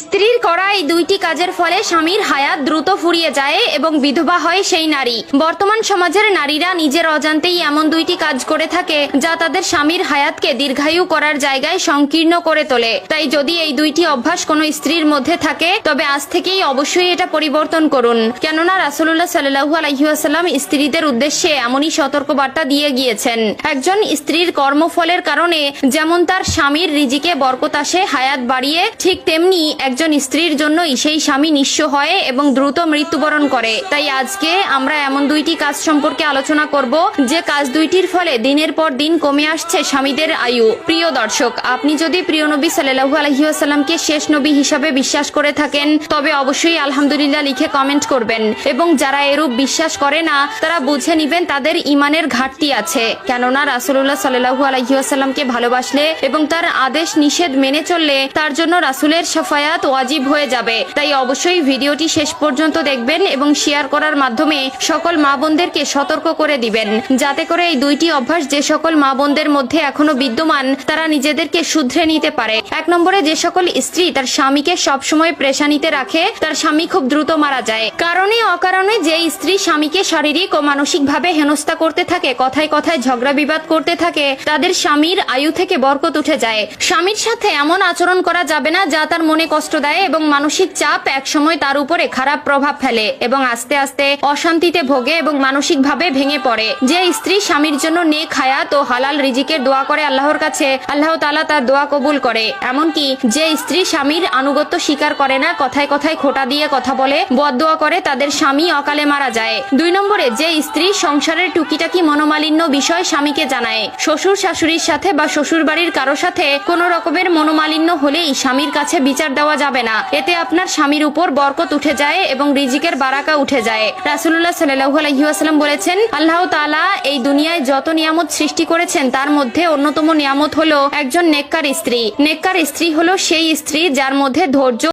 স্ত্রীর করা এই দুইটি কাজের ফলে স্বামীর হায়াত দ্রুত ফুরিয়ে যায় এবং বিধবা হয় সেই নারী। বর্তমান সমাজের নারীরা নিজের অজান্তেই এমন দুইটি কাজ করে থাকে যা তাদের স্বামীর হায়াতকে দীর্ঘায়ু করার জায়গায় সংকীর্ণ করে তোলে। তাই যদি এই দুইটি অভ্যাস কোনো স্ত্রীর মধ্যে থাকে, তবে আজ থেকেই অবশ্যই এটা পরিবর্তন করুন। কেননা রাসুল্লাহ সাল্লাহু আলহিহাসাল্লাম স্ত্রীদের উদ্দেশ্যে এমনই সতর্কবার্তা দিয়ে গিয়েছেন। একজন স্ত্রীর কর্মফলের কারণে যেমন তার স্বামীর রিজিকে বরকত আসে, হায়াত বাড়িয়ে, ঠিক তেমনি একজন স্ত্রীর জন্যই সেই স্বামী নিঃস্ব হয় এবং দ্রুত মৃত্যুবরণ করে। তাই আজকে আমরা এমন দুইটি কাজ সম্পর্কে আলোচনা করব, যে কাজ দুইটির ফলে দিনের পর দিন কমে আসছে স্বামীদের আয়ু। প্রিয় দর্শক, আপনি যদি প্রিয় নবী সাল্লাহু আলহিহাসাল্লামকে শেষ নবী হিসাবে বিশ্বাস করে থাকেন, তবে অবশ্যই আলহামদুলিল্লাহ লিখে কমেন্ট করবেন। এবং যারা এরূপ বিশ্বাস করে না, তারা বুঝে নিবেন তাদের ইমানের ঘাটতি আছে। কেননা রাসুল্লাহ সাল্লাহু আলহিহাসাল্লামকে ভালোবাসলে এবং তার আদেশ নিষেধ মেনে চললে, তার জন্য রাসুলের সাফায়াত ওয়াজিব হয়ে যাবে। তাই অবশ্যই ভিডিওটি শেষ পর্যন্ত দেখবেন এবং শেয়ার করার মাধ্যমে সকল মা বোনদেরকে সতর্ক করে দিবেন। যাতে করে এই দুইটি অভ্যাস যে সকল মা বোনদের মধ্যে এখনও বিদ্যমান, তারা নিজেদেরকে শুধরে নিতে পারে। এক নম্বরে যে সকল স্ত্রী তার স্বামীকে সবসময় প্রেশানিতে রাখে, তার স্বামী খুব দ্রুত মারা যায়। কারণে অকারণে যে স্ত্রী স্বামীকে শারীরিক ও মানসিক ভাবে হেনস্থা করতে থাকে, কথায় কথায় ঝগড়া বিবাদ করতে থাকে, তাদের স্বামীর আয়ু থেকে বরকত উঠে যায়। স্বামীর সাথে এমন আচরণ করা যাবে না যা তার মনে কষ্ট দেয় এবং মানসিক চাপ একসময় তার উপরে খারাপ প্রভাব ফেলে এবং আস্তে আস্তে অশান্তিতে ভোগে এবং মানসিকভাবে ভেঙে পড়ে। যে স্ত্রী স্বামীর জন্য নেক হায়াত ও হালাল রিজিকের দোয়া করে আল্লাহর কাছে, আল্লাহ তাআলা তার দোয়া কবুল করে। এমনকি যে স্ত্রী স্বামীর আনুগত্য স্বীকার করে না, কথায় কথায় খোটা দিয়ে কথা বলে, বদদোয়া করে তাদের স্বামী অকালে মারা যায়। দুই নম্বরে, যে স্ত্রী সংসারের টুকিটাকি মনোমালিন্য বিষয় স্বামীকে জানায়। শ্বশুর শাশুড়ির সাথে বা শ্বশুর বাড়ির কারও সাথে কোনো রকমের মনোমালিন্য হলেই স্বামীর কাছে বিচার দেওয়া যাবে না। এতে আপনার স্বামীর উপর বরকত উঠে যায় এবং রিজিকের বারাকা উঠে যায়। রাসুল্লাহ সাল্লাহু আলহিহাস্লাম বলেছেন, আল্লাহ তালা এই দুনিয়ায় যত নিয়ামত সৃষ্টি করেছেন, তার মধ্যে অন্যতম নিয়ামত হলো একজন নেককার স্ত্রী। নেককার স্ত্রী হলো সেই স্ত্রী যার মধ্যে ধৈর্য